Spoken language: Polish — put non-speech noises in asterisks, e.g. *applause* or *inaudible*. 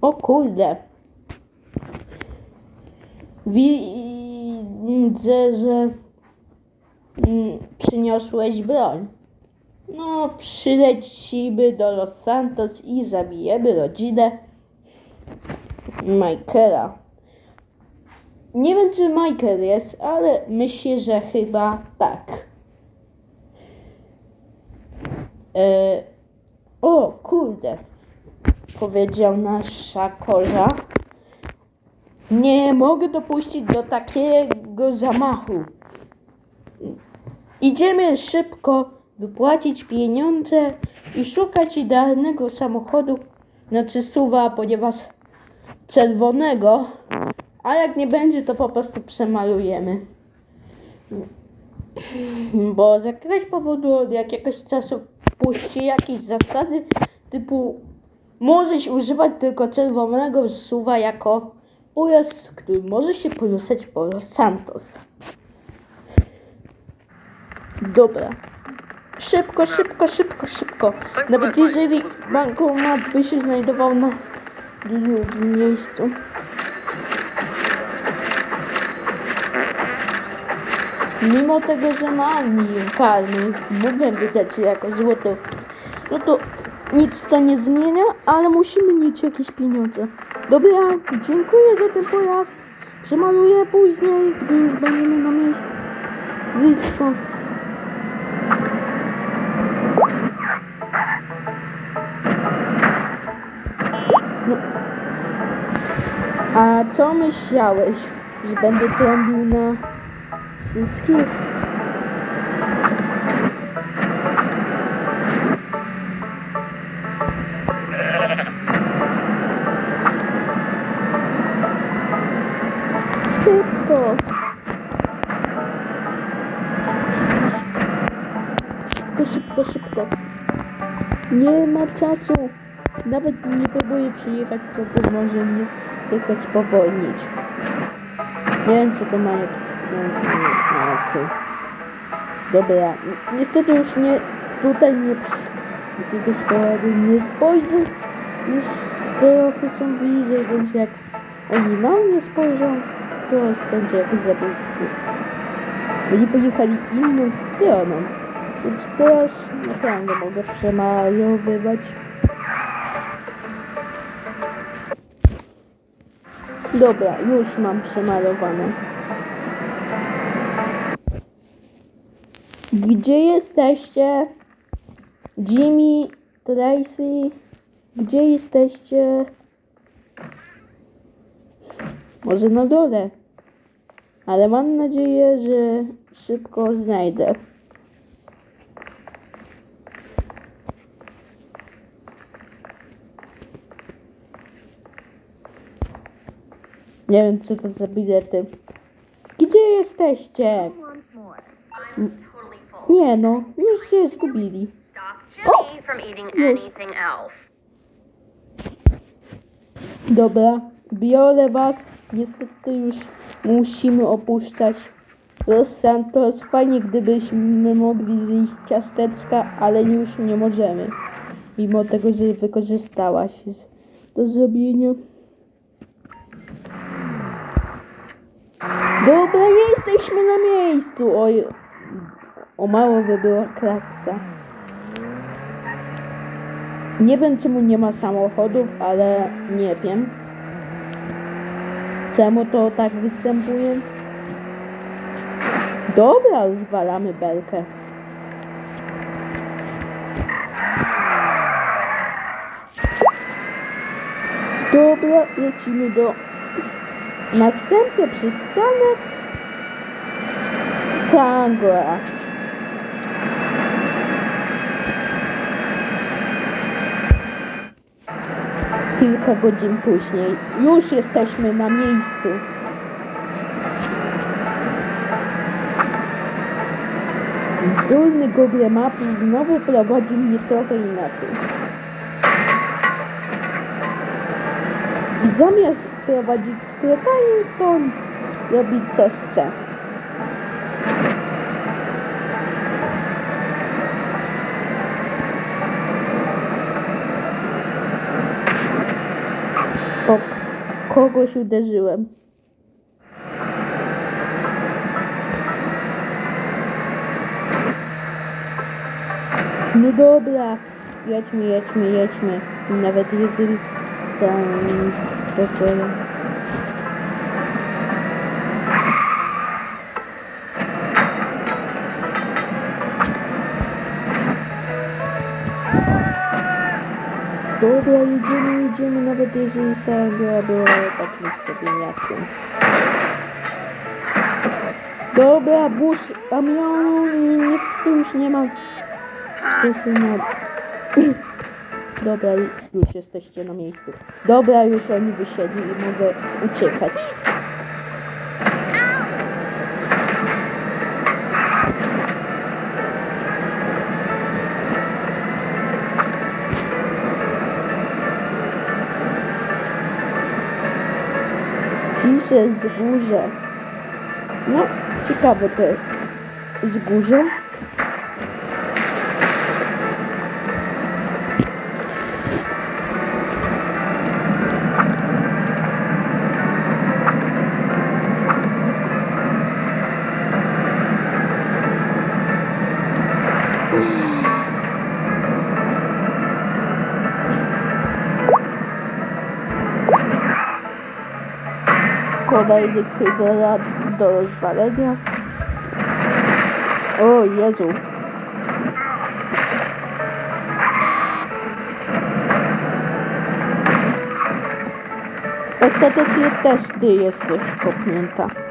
O kurde. Widzę, że mm, przyniosłeś broń. No, przylecimy do Los Santos i zabijemy rodzinę Michaela. Nie wiem, czy Michael jest, ale myślę, że chyba tak. E, o, kurde powiedział nasza korza. Nie mogę dopuścić do takiego zamachu. Idziemy szybko wypłacić pieniądze i szukać idealnego samochodu, znaczy suwa, ponieważ czerwonego, a jak nie będzie, to po prostu przemalujemy. Bo z jakiegoś powodu od jakiegoś czasu puści jakieś zasady typu Możesz używać tylko czerwonego suwa jako pojazd, który może się poruszać po Los Santos. Dobra. Szybko, szybko, szybko, szybko. Nawet jeżeli bankomat by się znajdował na drugim miejscu. Mimo tego, że mam karmy, mogę wydać jako złotówki. No to nic to nie zmienia, ale musimy mieć jakieś pieniądze. Dobra, dziękuję za ten pojazd. Przemaluję później, gdy już będziemy na miejscu. Blisko. A co myślałeś, że będę trąbił na wszystkich? Szybko. Szybko, szybko, szybko. Nie ma czasu. Nawet nie próbuję przyjechać, to pomoże mnie tylko spowolnić. Nie wiem, czy to ma jakiś sens. No, okej. Dobra, ni- niestety już nie, tutaj nie jakiegoś powodu nie spojrzę. Już trochę są bliżej, więc jak oni na mnie spojrzą, to skończę jak zabójstwo. Oni pojechali inną stroną, więc teraz naprawdę mogę przemalowywać. Dobra, już mam przemalowane. Gdzie jesteście? Jimmy, Tracy, gdzie jesteście? Może na dole. Ale mam nadzieję, że szybko znajdę. Nie wiem, co to za bilety. Gdzie jesteście? Nie no, już się zgubili. Dobra, biorę was. Niestety już musimy opuszczać Los Santos. Fajnie, gdybyśmy mogli zjeść ciasteczka, ale już nie możemy. Mimo tego, że wykorzystałaś do zrobienia. Dobra, jesteśmy na miejscu. Oj, o mało by była kraksa. Nie wiem czemu nie ma samochodów, ale nie wiem. Czemu to tak występuje? Dobra, zwalamy belkę. Dobra, lecimy do następny przystanek Sangora. Kilka godzin później już jesteśmy na miejscu. Dolny Google Maps znowu prowadzi mnie trochę inaczej. Zamiast prowadzić sklepanie, to on robi co chce. O, kogoś uderzyłem. No dobra, jedźmy, jedźmy, jedźmy. Nawet jeżeli są rzeczy... Dobra, jedziemy, jedziemy, nawet jeżeli Sandra była takim sobie miastem. Dobra, wóz, a miał, niestety już nie ma czasu na... *clears throat* Dobra, już jesteście na miejscu. Dobra, już oni wysiedli i mogę uciekać. Pisze wzgórze. No, ciekawe te wzgórze. Kolejny hydrant do rozwalenia. O Jezu. Ostatecznie też ty jesteś kopnięta.